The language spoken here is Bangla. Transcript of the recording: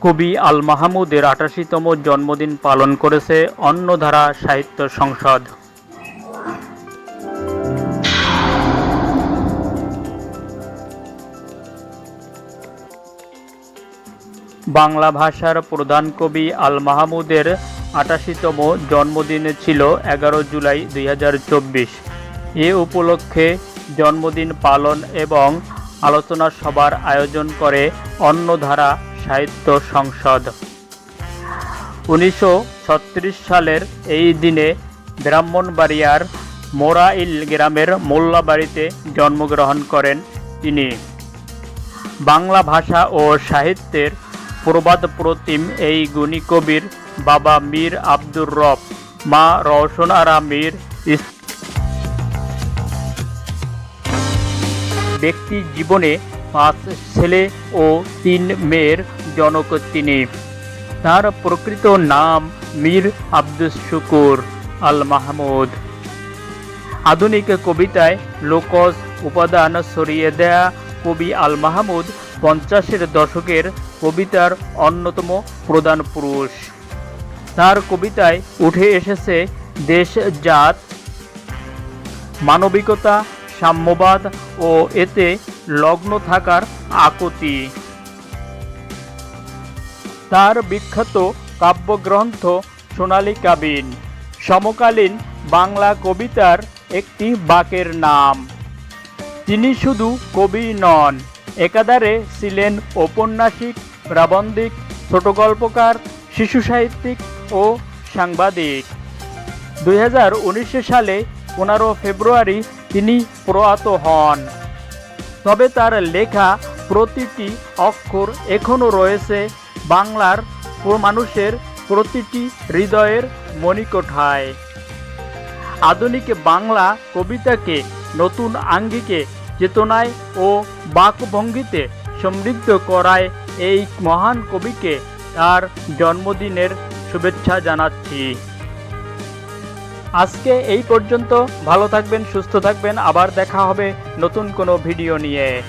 কবি আল মাহমুদের আটাশিতম জন্মদিন পালন করেছে অন্নধারা সাহিত্য সংসদ। বাংলা ভাষার প্রধান কবি আল মাহমুদের আটাশিতম জন্মদিন ছিল এগারো জুলাই দুই হাজার চব্বিশ। এ উপলক্ষে জন্মদিন পালন এবং আলোচনা সভার আয়োজন করে অন্নধারা সাহিত্য সংসদ। উনিশশো ছত্রিশ সালের এই দিনে ব্রাহ্মণবাড়িয়ার মোরাইল গ্রামের মোল্লাবাড়িতে জন্মগ্রহণ করেন তিনি। বাংলা ভাষা ও সাহিত্যের প্রবাদ প্রতিম এই গুণী কবির বাবা মীর আব্দুর রব, মা রওশনারা মীর ব্যক্তি জীবনে পাঁচ ছেলে ও তিন মেয়ের জনক তিনি। তার প্রকৃত নাম মীর আব্দুস শুকুর আল মাহমুদ আধুনিক কবিতায় লোকজ উপাদান সরিয়ে দেয়া কবি আল মাহমুদ পঞ্চাশের দশকের কবিতার অন্যতম প্রধান পুরুষ। তার কবিতায় উঠে এসেছে দেশ, জাত, মানবিকতা, সাম্যবাদ ও এতে লগ্ন থাকার আকুতি। তার বিখ্যাত কাব্যগ্রন্থ সোনালী কাবিন। সমকালীন বাংলা কবিতার একটি বাকের নাম। তিনি শুধু কবি নন, একাধারে ছিলেন ঔপন্যাসিক, প্রাবন্ধিক ছোট গল্পকার শিশু সাহিত্যিক ও সাংবাদিক। দুই সালে পনেরো ফেব্রুয়ারি তিনি প্রয়াত হন। তবে তার লেখা প্রতিটি অক্ষর এখনও রয়েছে বাংলার মানুষের প্রতিটি হৃদয়ের মণিকোঠায়। আধুনিক বাংলা কবিতাকে নতুন আঙ্গিকে চেতনায় ও বাকভঙ্গিতে সমৃদ্ধ করায় এই মহান কবিকে তার জন্মদিনের শুভেচ্ছা জানাচ্ছি। আজকে এই পর্যন্ত। ভালো থাকবেন সুস্থ থাকবেন। আবার দেখা হবে নতুন কোনো ভিডিও নিয়ে।